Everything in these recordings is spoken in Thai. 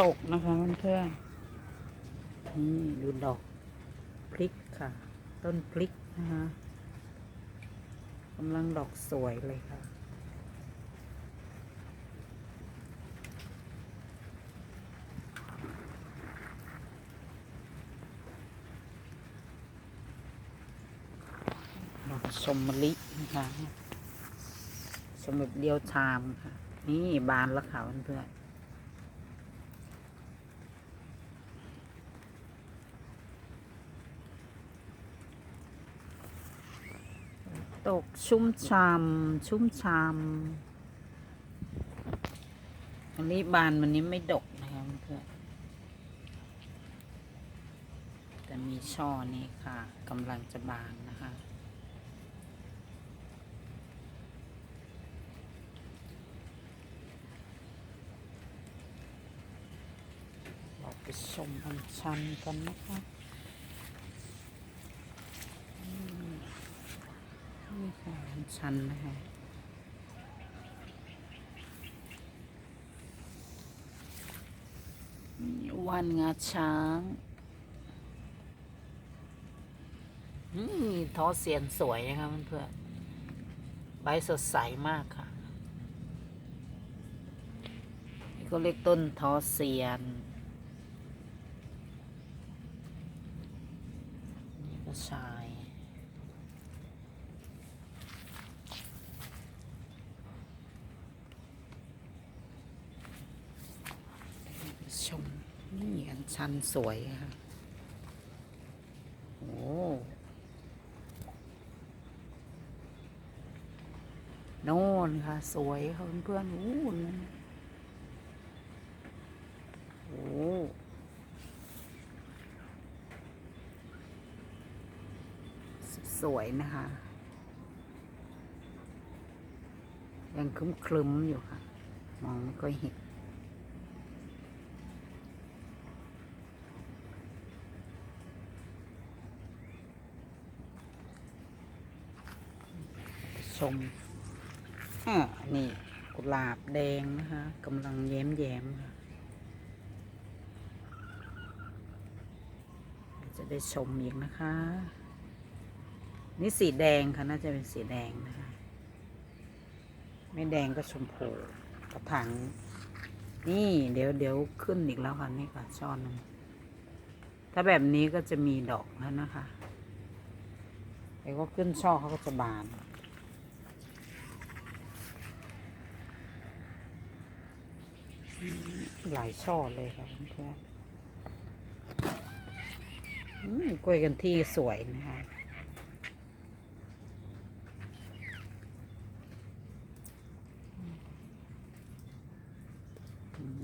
ตกนะคะเพื่อนๆนี่ดูดอกพริกค่ะ ต้นพริกนะคะกำลังดอกสวยเลยค่ะดอกชมมะลินะคะชมแบบเดียวชามค่ะ นี่บานแล้วค่ะเพื่อนๆ ตกชุ่มชามชุ่มชามอันนี้บานมันนี้ไม่ดกนะคะเพื่อนแต่มีช่อนี้ค่ะกำลังจะบานนะคะเราไปชมอันชันกันนะคะอืมนี่ค่ะอัน ชันนะคะวันงาช้างอืมท้อเสียนสวยนะคะเพื่อนๆใบสดใสมากค่ะ นี่ก็เรียกต้นท้อเสียน นี่ก็ชาย ชม นี่อันชันสวยค่ะโอ้โน่นค่ะ สวยค่ะเพื่อนๆอู้นั่นโอ้สวยนะคะยังคลึ้มๆอยู่ค่ะ มองไม่ค่อยเห็น ชมอ่านี่กุหลาบแดงนะคะกำลังแย้มแย้มค่ะจะได้ชมอีกนะคะ นี่สีแดงค่ะน่าจะเป็นสีแดงนะคะ ไม่แดงก็ชมพูกระถางนี่เดี๋ยวเดี๋ยวขึ้นอีกแล้วค่ะนี่ค่ะช่อนถ้าแบบนี้ก็จะมีดอกแล้วนะคะ เดี๋ยวก็ขึ้นช่อเขาก็จะบาน หลายช่อเลยค่ะเพื่อนหืมกล้วยกันที่สวยนะคะ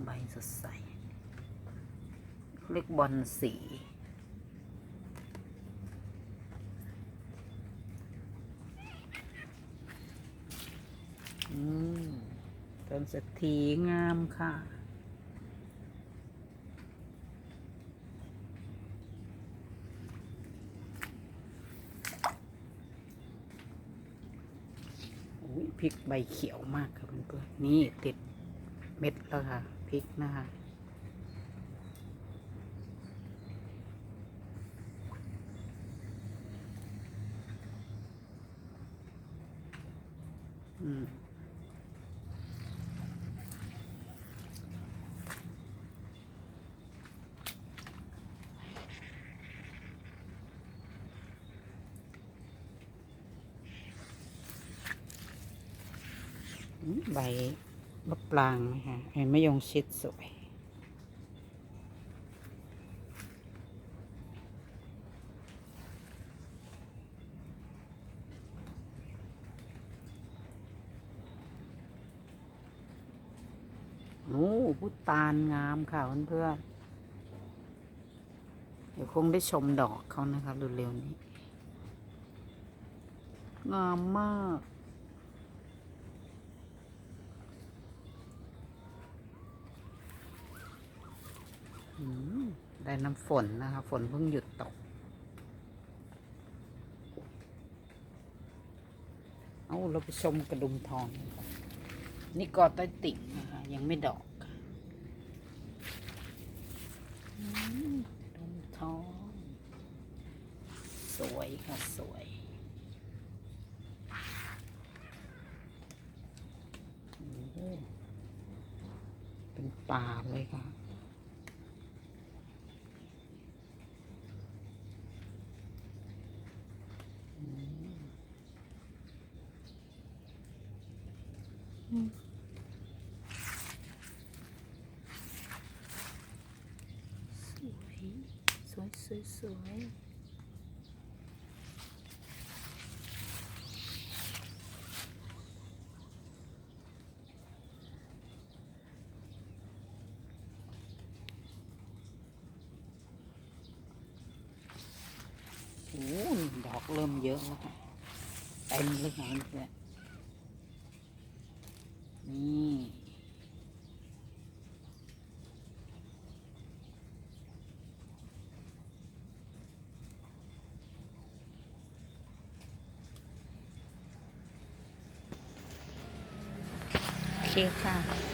ใบสดใสเรียกบอลสี อืมต้ นสตรีงามค่ะอุ๊ยพริกใบเขียวมากครับเพื่อนๆนี่ติดเม็ดแล้วค่ะ พริกนะคะอืม ใบมะปรางนะคะไอ้มะยงชิดสวย โอ้พุตานงามค่ะเพื่อนๆเดี๋ยวคงได้ชมดอกเขานะคะเร็วๆนี้ งามมาก ได้น้ำฝนนะคะ ฝนเพิ่งหยุดตก เอาเราไปชมกระดุมทอง นี่กอใต้ติ่งนะคะ ยังไม่ดอกค่ะมดมทอง สวยค่ะ สวยเป็นป่าเลยค่ะ สวยสวยสวยสวยโอ้โหดอกเริ่มเยอะแล้วค่ะเต็มเลยค่ะเพื่อน นี่โอเคค่ะ